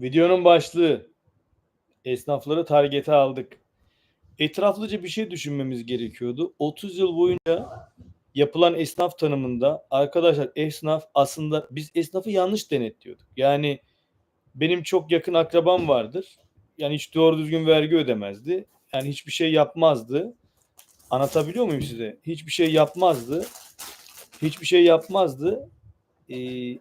Videonun başlığı. Esnafları targete aldık. Etraflıca bir şey düşünmemiz gerekiyordu. 30 yıl boyunca yapılan esnaf tanımında arkadaşlar esnaf aslında biz esnafı yanlış denetliyorduk. Yani benim çok yakın akrabam vardır. Yani hiç doğru düzgün vergi ödemezdi. Yani hiçbir şey yapmazdı. Anlatabiliyor muyum size? Hiçbir şey yapmazdı. Hiçbir şey yapmazdı. Ee,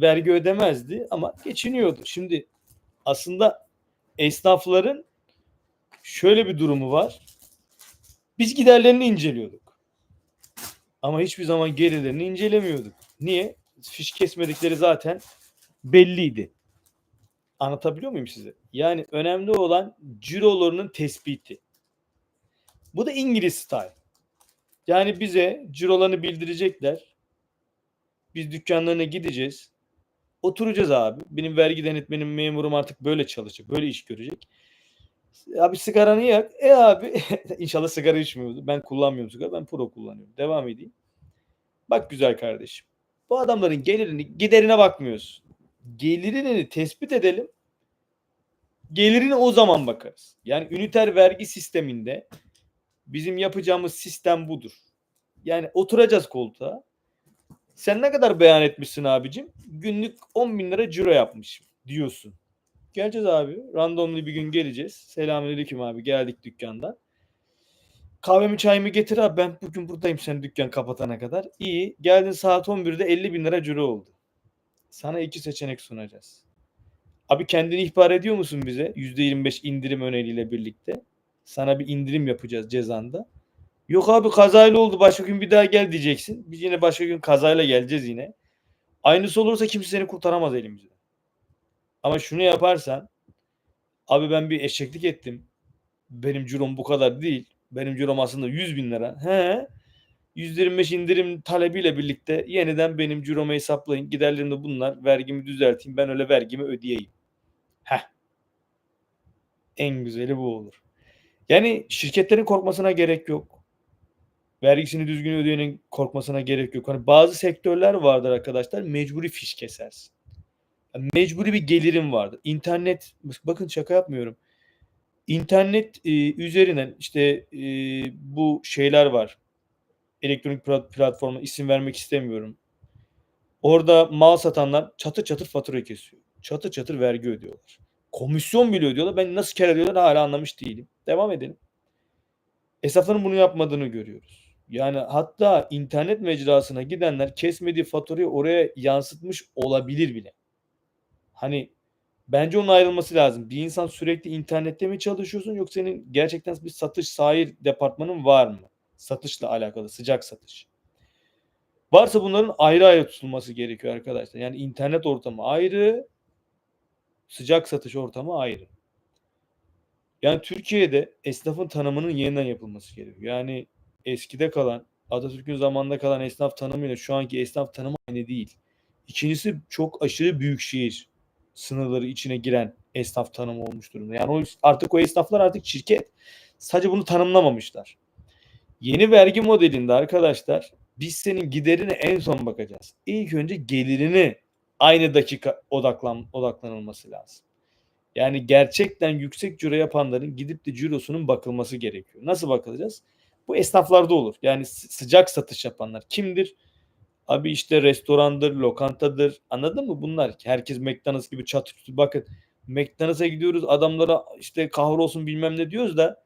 vergi ödemezdi ama geçiniyordu. Şimdi aslında esnafların şöyle bir durumu var. Biz giderlerini inceliyorduk. Ama hiçbir zaman gelirlerini incelemiyorduk. Niye? Fiş kesmedikleri zaten belliydi. Anlatabiliyor muyum size? Yani önemli olan cirolarının tespiti. Bu da İngiliz style. Yani bize cirolarını bildirecekler. Biz dükkanlarına gideceğiz. Oturacağız abi. Benim vergi denetmenim memurum artık böyle çalışacak. Böyle iş görecek. Abi sigaranı yak. E abi inşallah sigara içmiyordu. Ben kullanmıyorum sigara. Ben pro kullanıyorum. Devam edeyim. Bak güzel kardeşim. Bu adamların gelirini giderine bakmıyoruz. Gelirini tespit edelim. Gelirini o zaman bakarız. Yani üniter vergi sisteminde bizim yapacağımız sistem budur. Yani oturacağız koltuğa. Sen ne kadar beyan etmişsin abicim? Günlük 10 bin lira ciro yapmışım diyorsun. Geleceğiz abi. Randomlu bir gün geleceğiz. Selamünaleyküm abi. Geldik dükkandan. Kahvemi çayımı getir abi. Ben bugün buradayım sen dükkan kapatana kadar. İyi. Geldin saat 11'de 50 bin lira ciro oldu. Sana iki seçenek sunacağız. Abi kendini ihbar ediyor musun bize? %25 indirim öneriyle birlikte. Sana bir indirim yapacağız cezanda. Yok abi kazayla oldu. Başka gün bir daha gel diyeceksin. Biz yine başka gün kazayla geleceğiz yine. Aynısı olursa kimse seni kurtaramaz elimizde. Ama şunu yaparsan abi ben bir eşeklik ettim. Benim cirom bu kadar değil. Benim cirom aslında 100 bin lira. He. %25 indirim talebiyle birlikte yeniden benim ciromu hesaplayın. Giderlerimde bunlar. Vergimi düzelteyim. Ben öyle vergimi ödeyeyim. Heh. En güzeli bu olur. Yani şirketlerin korkmasına gerek yok. Vergisini düzgün ödeyenin korkmasına gerek yok. Hani bazı sektörler vardır arkadaşlar mecburi fiş kesersin. Yani mecburi bir gelirim vardır. İnternet bakın şaka yapmıyorum. İnternet e, üzerinden işte e, bu şeyler var. Elektronik platforma isim vermek istemiyorum. Orada mal satanlar çatır çatır fatura kesiyor. Çatır çatır vergi ödüyorlar. Komisyon bile ödüyorlar. Ben nasıl kar ediyorlar hala anlamış değilim. Devam edelim. Esnafların bunu yapmadığını görüyoruz. Yani hatta internet mecrasına gidenler kesmediği faturayı oraya yansıtmış olabilir bile. Hani bence onun ayrılması lazım. Bir insan sürekli internette mi çalışıyorsun yoksa senin gerçekten bir satış sahil departmanın var mı? Satışla alakalı sıcak satış. Varsa bunların ayrı ayrı tutulması gerekiyor arkadaşlar. Yani internet ortamı ayrı, sıcak satış ortamı ayrı. Yani Türkiye'de esnafın tanımının yeniden yapılması gerekiyor. Yani eskide kalan, Atatürk'ün zamanında kalan esnaf tanımıyla şu anki esnaf tanımı aynı değil. İkincisi çok aşırı büyük şehir sınırları içine giren esnaf tanımı olmuş durumda. Yani artık o esnaflar artık şirket. Sadece bunu tanımlamamışlar. Yeni vergi modelinde arkadaşlar biz senin giderine en son bakacağız. İlk önce gelirini aynı dakika odaklan, odaklanılması lazım. Yani gerçekten yüksek ciro yapanların gidip de cirosunun bakılması gerekiyor. Nasıl bakılacağız? Bu esnaflarda olur. Yani sıcak satış yapanlar kimdir? Abi işte restorandır, lokantadır. Anladın mı bunlar? Herkes McDonald's gibi çatı çatı. Bakın McDonald's'a gidiyoruz adamlara işte kahrolsun bilmem ne diyoruz da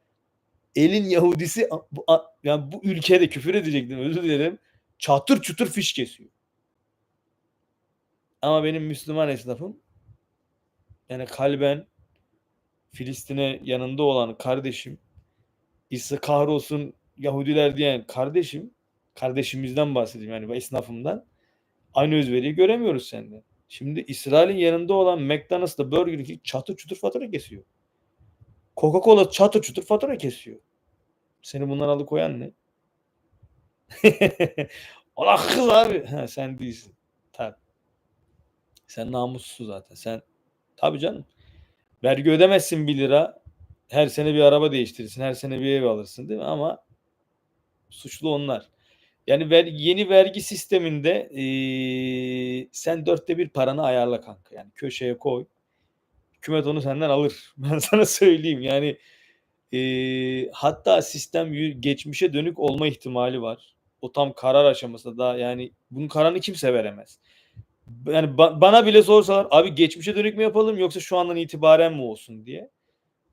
elin Yahudisi bu, yani bu ülkede küfür edecektim özür dilerim. Çatır çutur fiş kesiyor. Ama benim Müslüman esnafım yani kalben Filistin'e yanında olan kardeşim İsa kahrolsun Yahudiler diyen kardeşim kardeşimizden bahsedeyim yani esnafımdan aynı özveriyi göremiyoruz sende. Şimdi İsrail'in yanında olan McDonald's'da Burger King çatır çutur fatura kesiyor. Coca-Cola çatır çutur fatura kesiyor. Seni bundan alıkoyan ne? Ola kız abi. Ha, sen değilsin. Tabii. Sen namussuz zaten. Sen tabii canım. Vergi ödemezsin 1 lira. Her sene bir araba değiştirirsin. Her sene bir ev alırsın değil mi? Ama suçlu onlar. Yani ver, yeni vergi sisteminde ee, sen dörtte bir paranı ayarla kanka. Yani köşeye koy. hükümet onu senden alır. Ben sana söyleyeyim. Yani eee, hatta sistem geçmişe dönük olma ihtimali var. O tam karar aşamasında daha yani bunun kararını kimse veremez. Yani ba- bana bile sorsalar abi geçmişe dönük mü yapalım yoksa şu andan itibaren mi olsun diye.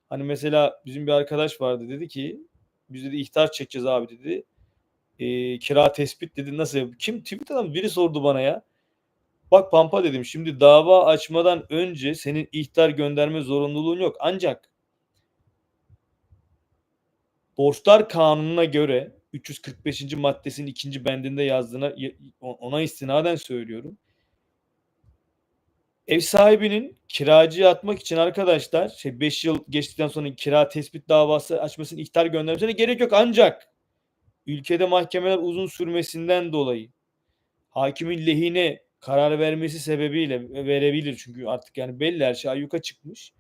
Hani mesela bizim bir arkadaş vardı dedi ki biz dedi ihtar çekeceğiz abi dedi. Eee, kira tespit dedi nasıl Kim Twitter'dan biri sordu bana ya. Bak Pampa dedim şimdi dava açmadan önce senin ihtar gönderme zorunluluğun yok. Ancak borçlar kanununa göre 345. maddesinin ikinci bendinde yazdığına ona istinaden söylüyorum. Ev sahibinin kiracıya atmak için arkadaşlar şey 5 yıl geçtikten sonra kira tespit davası açmasının ihtar göndermesine gerek yok. Ancak ülkede mahkemeler uzun sürmesinden dolayı hakimin lehine karar vermesi sebebiyle verebilir. Çünkü artık yani belli her şey ayyuka çıkmış.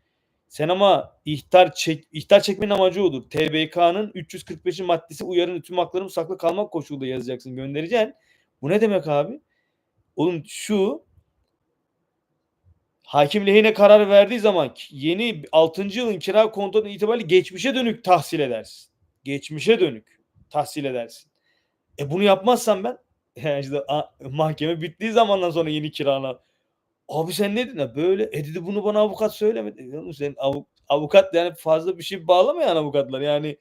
Sen ama ihtar çek ihtar çekmenin amacı odur. TBK'nın 345. maddesi uyarın tüm haklarım saklı kalmak koşuluyla yazacaksın, göndereceksin. Bu ne demek abi? Oğlum şu hakim lehine karar verdiği zaman yeni 6. yılın kira kontratı itibariyle geçmişe dönük tahsil edersin. Geçmişe dönük tahsil edersin. E bunu yapmazsan ben yani işte a- mahkeme bittiği zamandan sonra yeni kirana Abi sen ne dedin? Böyle. E dedi bunu bana avukat söylemedi. Oğlum sen avu- avukat yani fazla bir şey bağlamayan avukatlar. Yani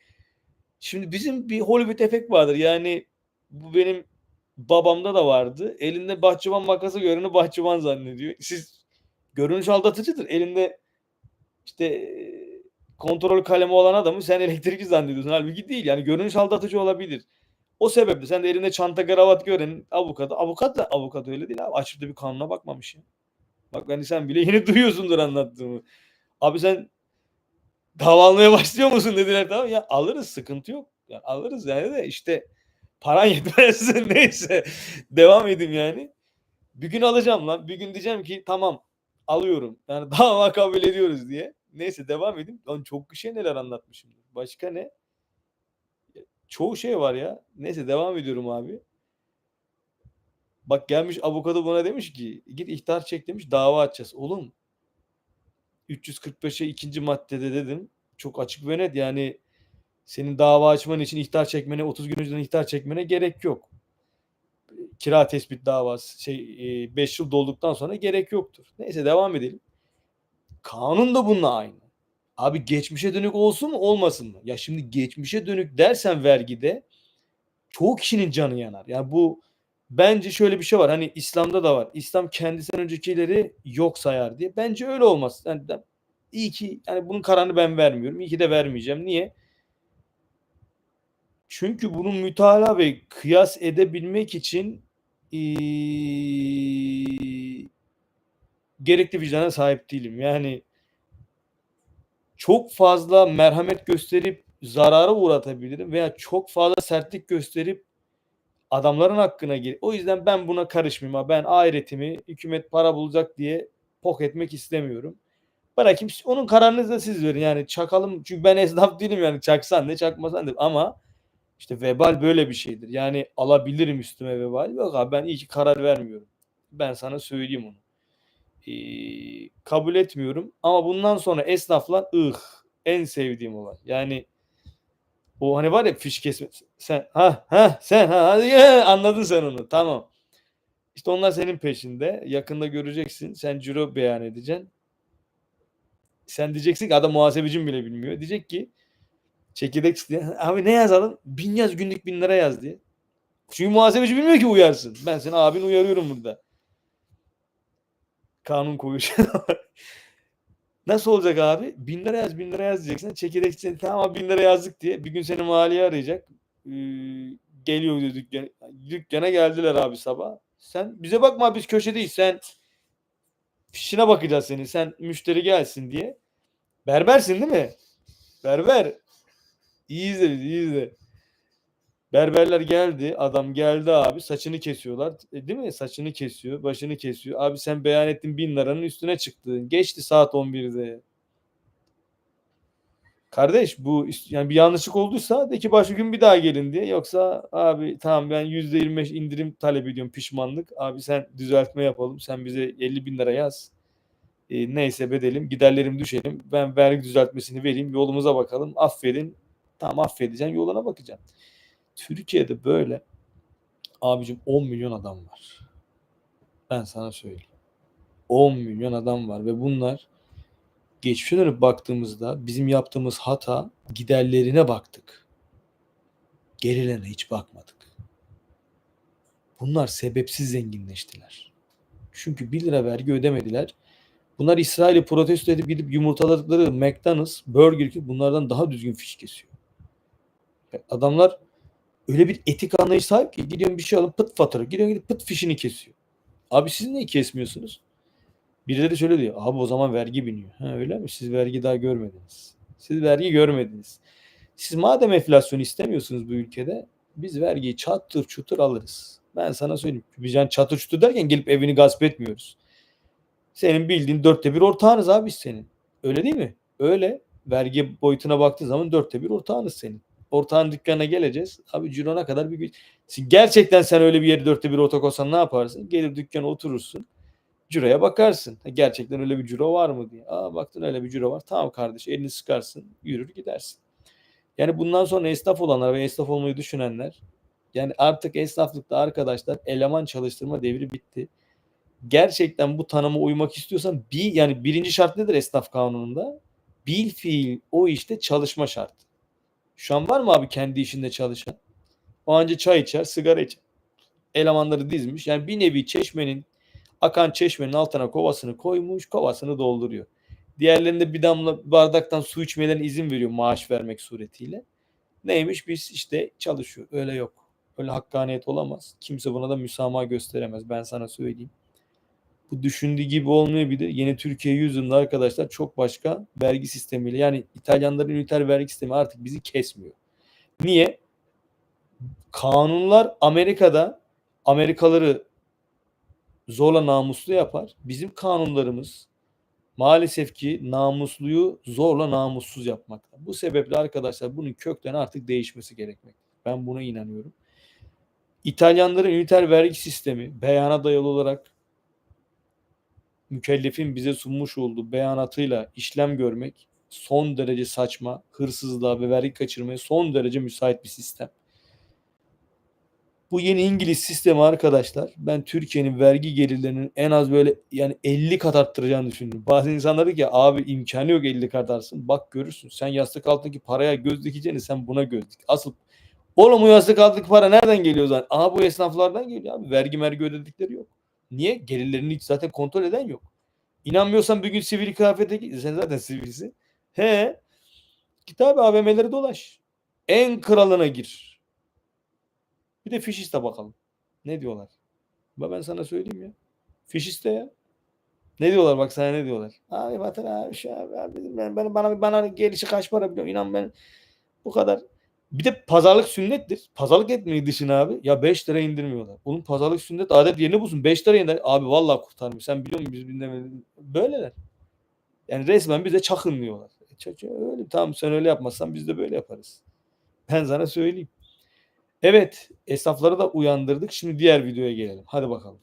şimdi bizim bir Hollywood efekt vardır. Yani bu benim babamda da vardı. Elinde bahçıvan makası görünü bahçıvan zannediyor. Siz görünüş aldatıcıdır. Elinde işte kontrol kalemi olan adamı sen elektrikçi zannediyorsun. Halbuki değil. Yani görünüş aldatıcı olabilir. O sebeple sen de elinde çanta kravat gören avukat. Avukat da avukat öyle değil abi. Açıp da bir kanuna bakmamış ya. Bak hani sen bile yeni duyuyorsundur anlattığımı. Abi sen dava almaya başlıyor musun dediler tamam ya alırız sıkıntı yok. Ya alırız yani de işte paran yetmez neyse devam edeyim yani. Bir gün alacağım lan bir gün diyeceğim ki tamam alıyorum yani dava kabul ediyoruz diye. Neyse devam edeyim. Lan çok şey neler anlatmışım. Başka ne? Çoğu şey var ya. Neyse devam ediyorum abi. Bak gelmiş avukatı buna demiş ki git ihtar çek demiş dava açacağız. Oğlum 345'e ikinci maddede dedim. Çok açık ve net yani senin dava açman için ihtar çekmene 30 gün önceden ihtar çekmene gerek yok. Kira tespit davası şey 5 yıl dolduktan sonra gerek yoktur. Neyse devam edelim. Kanun da bununla aynı. Abi geçmişe dönük olsun mu olmasın mı? Ya şimdi geçmişe dönük dersen vergide çoğu kişinin canı yanar. Yani bu bence şöyle bir şey var. Hani İslam'da da var. İslam kendisinden öncekileri yok sayar diye. Bence öyle olmaz. Yani iyi ki yani bunun kararını ben vermiyorum. İyi ki de vermeyeceğim. Niye? Çünkü bunun mütalaa ve kıyas edebilmek için eee, gerekli vicdana sahip değilim. Yani çok fazla merhamet gösterip zarara uğratabilirim veya çok fazla sertlik gösterip adamların hakkına gir. O yüzden ben buna karışmayayım. Ben ahiretimi hükümet para bulacak diye pok etmek istemiyorum. Bırakayım onun kararını da siz verin. Yani çakalım çünkü ben esnaf değilim yani çaksan ne çakmasan da ama işte vebal böyle bir şeydir. Yani alabilirim üstüme vebal. Yok abi ben iyi karar vermiyorum. Ben sana söyleyeyim onu. Ee, kabul etmiyorum. Ama bundan sonra esnaflar ıh en sevdiğim olay. Yani o hani var ya fiş kesme. Sen ha ha sen ha hadi ya, anladın sen onu. Tamam. İşte onlar senin peşinde. Yakında göreceksin. Sen ciro beyan edeceksin. Sen diyeceksin ki adam muhasebecim bile bilmiyor. Diyecek ki çekirdek isteyen abi ne yazalım? Bin yaz günlük bin lira yaz diye. Çünkü muhasebeci bilmiyor ki uyarsın. Ben seni abin uyarıyorum burada. Kanun koyuş. Nasıl olacak abi? Bin lira yaz, bin lira yaz diyeceksin. Çekirdek isteyen tamam bin lira yazdık diye. Bir gün seni maliye arayacak. Ee, geliyor diyor dükkana. Dükkana geldiler abi sabah. Sen bize bakma biz köşedeyiz. Sen fişine bakacağız senin. Sen müşteri gelsin diye. Berbersin değil mi? Berber. İyi izle bizi, iyi izle. Berberler geldi. Adam geldi abi. Saçını kesiyorlar. E, değil mi? Saçını kesiyor. Başını kesiyor. Abi sen beyan ettin bin liranın üstüne çıktın. Geçti saat 11'de. Kardeş bu yani bir yanlışlık olduysa de ki başka gün bir daha gelin diye. Yoksa abi tamam ben %25 indirim talep ediyorum pişmanlık. Abi sen düzeltme yapalım. Sen bize 50 bin lira yaz. E, neyse bedelim, giderlerim düşelim. Ben vergi düzeltmesini vereyim, yolumuza bakalım. Affedin. Tamam affedeceksin, yoluna bakacaksın. Türkiye'de böyle abicim 10 milyon adam var. Ben sana söyleyeyim. 10 milyon adam var ve bunlar geçmişe dönüp baktığımızda bizim yaptığımız hata giderlerine baktık. Gerilerine hiç bakmadık. Bunlar sebepsiz zenginleştiler. Çünkü 1 lira vergi ödemediler. Bunlar İsrail'i protesto edip gidip yumurtaladıkları McDonald's, Burger King bunlardan daha düzgün fiş kesiyor. Adamlar öyle bir etik anlayış sahip ki gidiyorsun bir şey alıp pıt fatura, gidiyorsun gidip pıt fişini kesiyor. Abi siz niye kesmiyorsunuz? Birileri şöyle diyor. Abi o zaman vergi biniyor. Ha öyle mi? Siz vergi daha görmediniz. Siz vergi görmediniz. Siz madem enflasyon istemiyorsunuz bu ülkede biz vergiyi çatır çutur alırız. Ben sana söyleyeyim. Biz yani çatır çutur derken gelip evini gasp etmiyoruz. Senin bildiğin dörtte bir ortağınız abi senin. Öyle değil mi? Öyle. Vergi boyutuna baktığın zaman dörtte bir ortağınız senin. Ortağın dükkanına geleceğiz. Abi cirona kadar bir Şimdi gerçekten sen öyle bir yeri dörtte bir ortak olsan ne yaparsın? Gelir dükkana oturursun. Ciro'ya bakarsın. Gerçekten öyle bir ciro var mı diye. Aa baktın öyle bir ciro var. Tamam kardeş elini sıkarsın. Yürür gidersin. Yani bundan sonra esnaf olanlar ve esnaf olmayı düşünenler yani artık esnaflıkta arkadaşlar eleman çalıştırma devri bitti. Gerçekten bu tanıma uymak istiyorsan bir yani birinci şart nedir esnaf kanununda? Bil fiil o işte çalışma şartı. Şu an var mı abi kendi işinde çalışan? O anca çay içer, sigara içer. Elemanları dizmiş. Yani bir nevi çeşmenin akan çeşmenin altına kovasını koymuş, kovasını dolduruyor. Diğerlerinde bir damla bardaktan su içmelerine izin veriyor maaş vermek suretiyle. Neymiş biz işte çalışıyor. Öyle yok. Öyle hakkaniyet olamaz. Kimse buna da müsamaha gösteremez. Ben sana söyleyeyim. Bu düşündüğü gibi olmayabilir. Yeni Türkiye yüzyılında arkadaşlar çok başka vergi sistemiyle yani İtalyanların üniter vergi sistemi artık bizi kesmiyor. Niye? Kanunlar Amerika'da Amerikalıları zorla namuslu yapar. Bizim kanunlarımız maalesef ki namusluyu zorla namussuz yapmakta. Bu sebeple arkadaşlar bunun kökten artık değişmesi gerekmekte. Ben buna inanıyorum. İtalyanların üniter vergi sistemi beyana dayalı olarak mükellefin bize sunmuş olduğu beyanatıyla işlem görmek son derece saçma, hırsızlığa ve vergi kaçırmaya son derece müsait bir sistem. Bu yeni İngiliz sistemi arkadaşlar ben Türkiye'nin vergi gelirlerinin en az böyle yani 50 kat arttıracağını düşünüyorum. Bazı insanlar diyor ki abi imkanı yok 50 kat artsın. Bak görürsün sen yastık altındaki paraya göz dikeceğini sen buna göz dik. Asıl oğlum o yastık altındaki para nereden geliyor zaten? Aha bu esnaflardan geliyor abi. Vergi mergi ödedikleri yok. Niye? Gelirlerini hiç zaten kontrol eden yok. İnanmıyorsan bir gün sivil kıyafete git. Sen zaten sivilsin. He. Git abi AVM'leri dolaş. En kralına gir. Bir de fişiste bakalım. Ne diyorlar? Ben sana söyleyeyim ya. Fişiste ya. Ne diyorlar bak sana ne diyorlar? Abi Batır abi şu abi, abi ben, ben, bana bana gelişi kaç para biliyorum. İnan ben bu kadar. Bir de pazarlık sünnettir. Pazarlık etmeyi dışına abi. Ya 5 lira indirmiyorlar. Onun pazarlık sünnet adet yerini bulsun. 5 lira indir. Abi vallahi kurtarmıyor. Sen biliyor musun biz dinlemedik. Böyleler. Yani resmen bize çakın diyorlar. E, öyle tamam sen öyle yapmazsan biz de böyle yaparız. Ben sana söyleyeyim. Evet, esnafları da uyandırdık. Şimdi diğer videoya gelelim. Hadi bakalım.